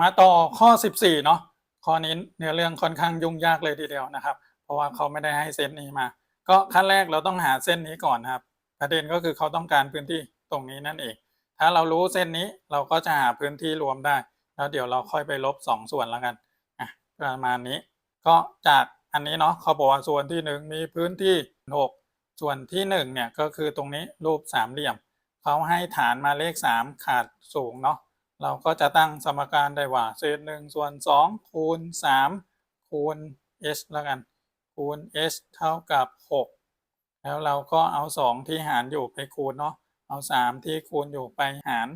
มาต่อข้อ 14 เนาะข้อนี้เนื้อเรื่องค่อนข้างยุ่งยากเลยทีเดียวนะครับ เพราะว่าเขาไม่ได้ให้เส้นนี้มา ก็ขั้นแรกเราต้องหาเส้นนี้ก่อนครับ ประเด็นก็คือเขาต้องการพื้นที่ตรงนี้นั่นเอง ถ้าเรารู้เส้นนี้เราก็จะหาพื้นที่รวมได้ แล้วเดี๋ยวเราค่อยไปลบ 2 ส่วนแล้วกันอะประมาณนี้ ก็จากอันนี้เนาะเขาบอกว่าส่วนที่ 1 มีพื้นที่ 6 ส่วนที่1เนี่ยก็คือตรงนี้รูปสามเหลี่ยมเขาให้ฐานมาเลข 3 ขาดสูงเนาะ เราก็จะตั้งสมการได้ว่าเศษหนึ่งส่วนสองคูณสามคูณ h แล้วกัน คูณ h เท่ากับหกแล้วเราก็เอาสองที่หารอยู่ไปคูณเนาะ เอาสามที่คูณอยู่ไปหาร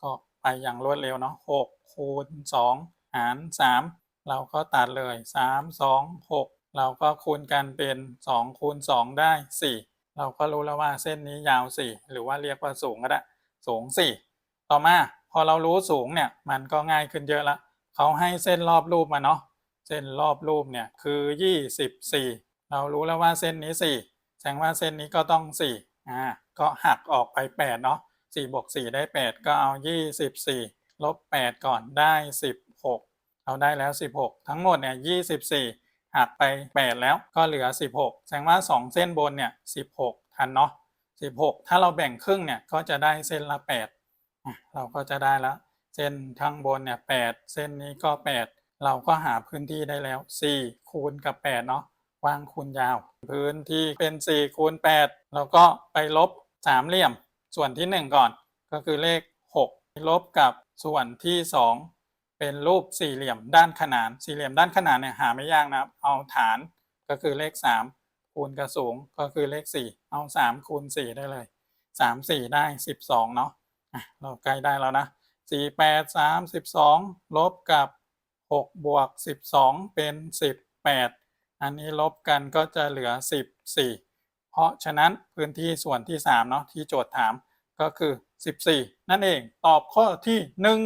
ก็ไปอย่างรวดเร็วเนาะหกคูณสองหารสามเราก็ตัดเลยสามสองหกเราก็คูณกันเป็นสองคูณสองได้สี่เราก็รู้แล้วว่าเส้นนี้ยาวสี่หรือว่าเรียกว่าสูงก็ได้ สูงสี่ต่อมา พอเรารู้สูงเนี่ยมันก็ง่ายขึ้นเยอะละเขาให้เส้นรอบรูปมาเนาะเส้นรอบรูปเนี่ยคือ 24 เรารู้แล้วว่าเส้นนี้ 4 แสดงว่าเส้นนี้ก็ต้อง4อ่าก็หักออกไป 8 เนาะ4บวก4ได้ 8 ก็เอา 24 ลบ 8 ก่อนได้ 16 เราได้แล้ว 16 ทั้งหมดเนี่ย24 หักไป 8 แล้วก็เหลือ 16 แสดงว่า 2 เส้นบนเนี่ย 16 ทันเนาะ16 ถ้าเราแบ่งครึ่งเนี่ยก็จะได้เส้นละ 8 เราก็จะได้แล้ว เส้นข้างบนเนี่ยแปดเส้นนี้ก็แปดเราก็หาพื้นที่ได้แล้วสี่คูณกับแปดเนาะกว้างคูณยาว พื้นที่เป็นสี่คูณแปดเราก็ไปลบสามเหลี่ยม ส่วนที่หนึ่งก่อน ก็คือเลขหกลบกับส่วนที่สองเป็นรูปสี่เหลี่ยมด้านขนาน สี่เหลี่ยมด้านขนานเนี่ยหาไม่ยากนะครับ เอาฐานก็คือเลขสามคูณกับสูงก็คือเลขสี่เอาสามคูณสี่ได้เลยสามสี่ได้สิบสองเนาะ เราใกล้ได้แล้วนะสี่แปดสามสิบสองลบกับหกบวกสิบสองเป็นสิบแปดอันนี้ลบกันก็จะเหลือสิบสี่เพราะฉะนั้นพื้นที่ส่วนที่สามเนาะที่โจทย์ถามก็คือสิบสี่นั่นเองตอบข้อที่หนึ่ง